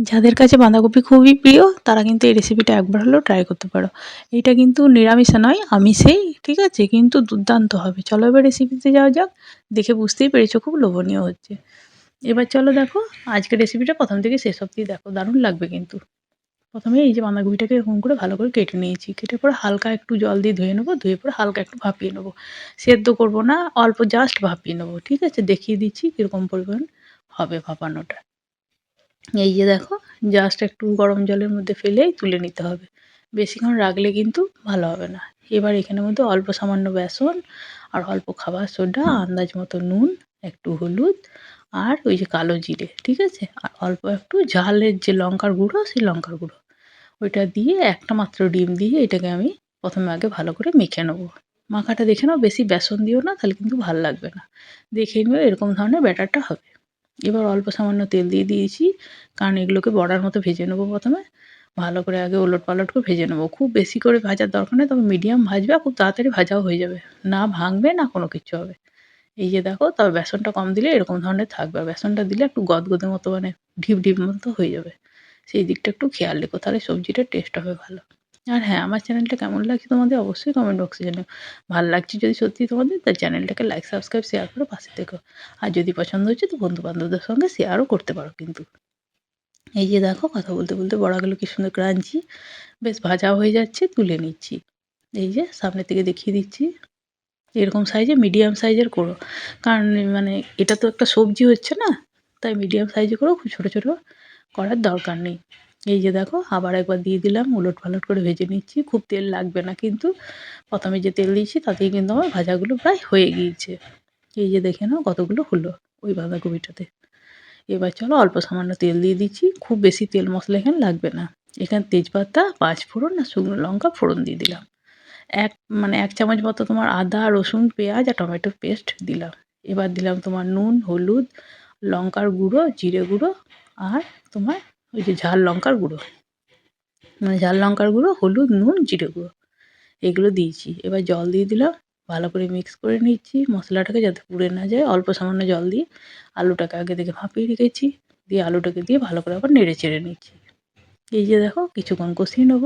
যাদের কাছে বাঁধাকপি খুবই প্রিয়, তারা কিন্তু এই রেসিপিটা একবার হলেও ট্রাই করতে পারো। এটা কিন্তু নিরামিষে নয়, আমিষেই, ঠিক আছে? কিন্তু দুর্দান্ত হবে। চলো এবার রেসিপিতে যাওয়া যাক। দেখে বুঝতেই পেরেছ, খুব লোভনীয় হচ্ছে। এবার চলো দেখো, আজকের রেসিপিটা প্রথম থেকে শেষ অবধি দেখো। দারুণ লাগবে কিন্তু। প্রথমে এই যে বাঁধাকপিটাকে এরকম করে ভালো করে কেটে নিয়েছি। কেটে পরে হালকা একটু জল দিয়ে ধুয়ে নেব, ধুয়ে পরে হালকা একটু ভাপিয়ে নেব। সেদ্ধ করব না, অল্প জাস্ট ভাপিয়ে নেব, ঠিক আছে? দেখিয়ে দিচ্ছি কীরকম পরিমাণ হবে ভাপানোটা। এই যে দেখো জাস্ট একটু গরম জলের মধ্যে ফেলেই তুলে নিতে হবে। বেশিক্ষণ রাখলে কিন্তু ভালো হবে না। এবার এখানের মধ্যে অল্প সামান্য বেসন আর অল্প খাবার সোডা, আন্দাজ মতো নুন, একটু হলুদ আর ওই যে কালো জিরে, ঠিক আছে? আর অল্প একটু ঝালের যে লঙ্কার গুঁড়ো, সেই লঙ্কার গুঁড়ো। ওইটা দিয়ে একটা মাত্র ডিম দিয়ে এটাকে আমি প্রথমে আগে ভালো করে মেখে নেব। মাখাটা দেখে নাও, বেশি বেসন দিও না, তাহলে কিন্তু ভালো লাগবে না। দেখে নিও এরকম ধরনের ব্যাটারটা হবে। এবার অল্প সামান্য তেল দিয়ে দিয়েছি, কারণ এগুলোকে বড়ার মতো ভেজে নেব প্রথমে। ভালো করে আগে ওলট পালট করে ভেজে নেব। খুব বেশি করে ভাজার দরকার নেই, তবে মিডিয়াম ভাজবে খুব তাড়াতাড়ি ভাজাও হয়ে যাবে। না ভাঙবে, না কোনো কিছু হবে। এই যে দেখো, তবে বেসনটা কম দিলে এরকম ধরনের থাকবে। বেসনটা দিলে একটু গদগদের মতো মানে ঢিপ ঢিপ মতো হয়ে যাবে। সেই দিকটা একটু খেয়াল রেখো, তাহলে সবজিটা টেস্ট হবে ভালো। আর হ্যাঁ আমার চ্যানেলটা কেমন লাগছে তোমাদের অবশ্যই কমেন্ট বক্সে জানাও। ভালো লাগছে যদি সত্যি তোমাদের তার চ্যানেলটাকে লাইক সাবস্ক্রাইব শেয়ার করে, পাশে থেকো। আর যদি পছন্দ হচ্ছে, তো বন্ধু বান্ধবদের সঙ্গে শেয়ারও করতে পারো কিন্তু। এই যে দেখো, কথা বলতে বলতে বড়াগুলো কি সুন্দর ক্রাঞ্চি। বেশ ভাজা হয়ে যাচ্ছে, তুলে নিচ্ছি। এই যে সামনে থেকে দেখিয়ে দিচ্ছি। এরকম সাইজে মিডিয়াম সাইজের করো। কারণ মানে এটা তো একটা সবজি হচ্ছে না, তাই মিডিয়াম সাইজে করো, খুব ছোটো ছোটো করার দরকার নেই। এই যে দেখো, আবার একবার দিয়ে দিলাম, উলট পালট করে ভেজে নিচ্ছি। খুব তেল লাগবে না কিন্তু, প্রথমে যে তেল দিয়েছি তাতেই কিন্তু আমার ভাজাগুলো প্রায় হয়ে গিয়েছে। এই যে দেখে নাও কতগুলো হলো ওই বাঁধাকপিটাতে। এবার চলো অল্প সামান্য তেল দিয়ে দিচ্ছি, খুব বেশি তেল মশলা এখানে লাগবে না। এখানে তেজপাতা পাঁচ ফোড়ন আর শুকনো লঙ্কা ফোড়ন দিয়ে দিলাম। এক মানে এক চামচ মতো তোমার আদা, রসুন, পেঁয়াজ আর টমেটো পেস্ট দিলাম। এবার দিলাম তোমার নুন, হলুদ, লঙ্কার গুঁড়ো, জিরে গুঁড়ো আর তোমার ওই যে ঝাল লঙ্কার গুঁড়ো। মানে ঝাল লঙ্কার গুঁড়ো, হলুদ, নুন, জিরে গুঁড়ো। এগুলো দিয়েছি। এবার জল দিয়ে দিলাম। ভালো করে মিক্স করে নিচ্ছি। মশলাটাকে যাতে পুড়ে না যায়, অল্প সামান্য জল দিয়ে আলুটাকে আগে থেকে ভাপিয়ে রেখেছি। দিয়ে আলুটাকে দিয়ে ভালো করে আবার নেড়ে চেড়ে নিচ্ছি। এই যে দেখো, কিছুক্ষণ কষিয়ে নেব।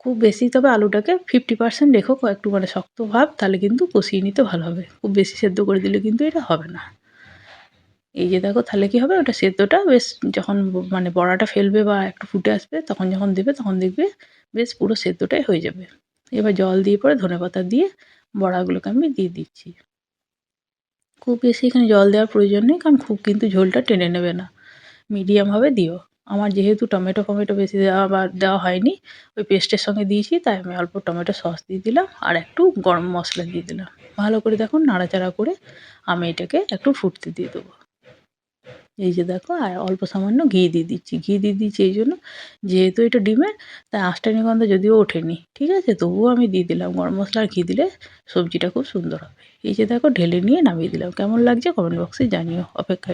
খুব বেশি তবে আলুটাকে ফিফটি পার্সেন্ট রেখো। একটু মানে শক্ত ভাব, তাহলে কিন্তু কষিয়ে নিতে ভালো হবে। খুব বেশি সেদ্ধ করে দিলে কিন্তু এটা হবে না। এই যে দেখো, তাহলে কী হবে? ওটা সেদ্ধটা বেশ যখন মানে বড়াটা ফেলবে বা একটু ফুটে আসবে, তখন যখন দেবে, তখন দেখবে বেশ পুরো সেদ্ধটাই হয়ে যাবে। এবার জল দিয়ে পরে ধনে পাতা দিয়ে বড়াগুলোকে আমি দিয়ে দিচ্ছি। খুব বেশি এখানে জল দেওয়ার প্রয়োজন নেই, কারণ খুব কিন্তু ঝোলটা টেনে নেবে না। মিডিয়ামভাবে দিও। আমার যেহেতু টমেটো ফমেটো বেশি দেওয়া বা দেওয়া হয়নি, ওই পেস্টের সঙ্গে দিয়েছি, তাই আমি অল্প টমেটো সস দিয়ে দিলাম আর একটু গরম মশলা দিয়ে দিলাম। ভালো করে দেখুন, নাড়াচাড়া করে আমি এটাকে একটু ফুটতে দিয়ে দেবো। এই যে দেখো, আর অল্প সামান্য ঘি দিয়ে দিচ্ছি। ঘি দিয়ে দিচ্ছি এই জন্য, যেহেতু এটা ডিমের, তাই আষ্টানি গন্ধ যদিও ওঠেনি, ঠিক আছে? তবুও আমি দিয়ে দিলাম গরম মশলা আর ঘি দিলে সবজিটা খুব সুন্দর হবে। এই যে দেখো, ঢেলে নিয়ে নামিয়ে দিলাম। কেমন লাগছে? কমেন্ট বক্সে জানিও। অপেক্ষায়